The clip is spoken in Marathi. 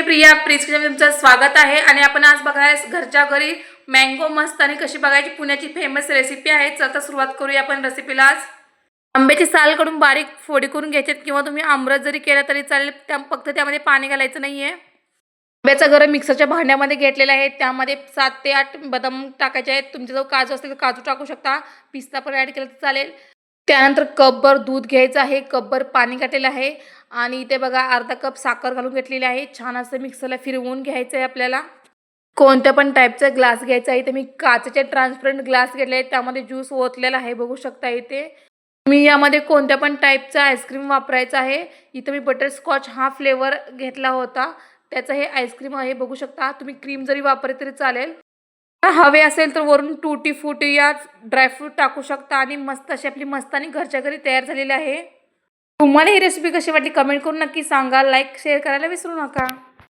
मी प्रिया प्रिन्स तुमचं स्वागत आहे. आणि आपण आज बघाय घरच्या घरी मँगो मस्त आणि कशी बघायची? पुण्याची फेमस रेसिपी आहे. तर सुरुवात करूया आपण रेसिपीला आज. आंब्याची साल काढून बारीक फोडी करून घ्यायच्यात किंवा तुम्ही आमरस जरी केला तरी चालेल. त्या फक्त त्यामध्ये पाणी घालायचं नाही आहे आंब्याचा गरम मिक्सरच्या भांड्यामध्ये घेतलेला आहे. त्यामध्ये सात ते आठ बदाम टाकायचे आहेत. तुमच्याजवळ काजू असतील तर काजू टाकू शकता. पिस्ता पण ॲड केलं तर चालेल. त्यानंतर कपभर दूध घ्यायचं आहे कपभर पाणी घातलेलं आहे आणि इथे बघा अर्धा कप साखर घालून घेतलेली आहे. छान असं मिक्सरला फिरवून घ्यायचं आहे आपल्याला. कोणत्या पण टाईपचा ग्लास घ्यायचा आहे. इथे मी काचेचे ट्रान्सपरंट ग्लास घेतले आहेत. त्यामध्ये ज्यूस ओतलेला आहे बघू शकता इथे. मी यामध्ये कोणत्या पण टाईपचा आईस्क्रीम वापरायचा आहे. इथं मी बटरस्कॉच हा फ्लेवर घेतला होता. त्याचं हे आईस्क्रीम आहे बघू शकता. तुम्ही क्रीम जरी वापरली तरी चालेल. हवे असेल तर वरून टूटी फुटी या ड्रायफ्रूट टाकू शकता आणि मस्त अशी आपली मस्तानी घरच्या घरी तयार झालेली आहे. तुम्हाला ही रेसिपी कशी वाटली कमेंट करून नक्की सांगा. लाईक शेअर करायला विसरू नका.